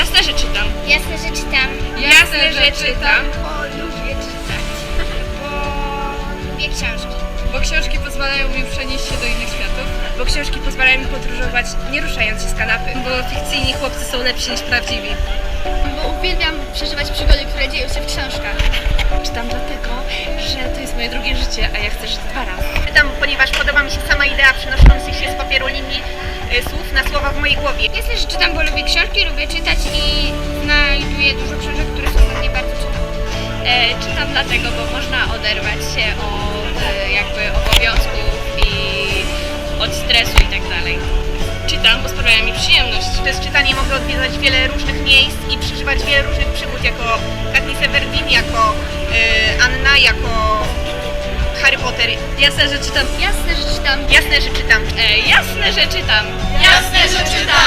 Jasne, że czytam. Jasne, że czytam. Jasne, że czytam. Bo lubię czytać. Bo lubię książki. Bo książki pozwalają mi przenieść się do innych światów. Bo książki pozwalają mi podróżować, nie ruszając się z kanapy. Bo fikcyjni chłopcy są lepsi niż prawdziwi. Bo uwielbiam przeżywać przygody, które dzieją się w książkach. Czytam dlatego, że to jest moje drugie życie, a ja chcę żyć dwa razy. Słów na słowa w mojej głowie. Jasne, że czytam, bo lubię książki, lubię czytać i znajduję dużo książek, które są dla mnie bardzo ciekawe. E, czytam dlatego, bo można oderwać się od e, jakby obowiązków i od stresu i tak dalej. Czytam, bo sprawia mi przyjemność. Przez czytanie mogę odwiedzać wiele różnych miejsc i przeżywać wiele różnych przygód jako Katniss Everdeen, jako Anna, Jasne, że czytam. Jasne, że czytam. Jasne, że. E, jasne, że czytam. Jasne, że czytam!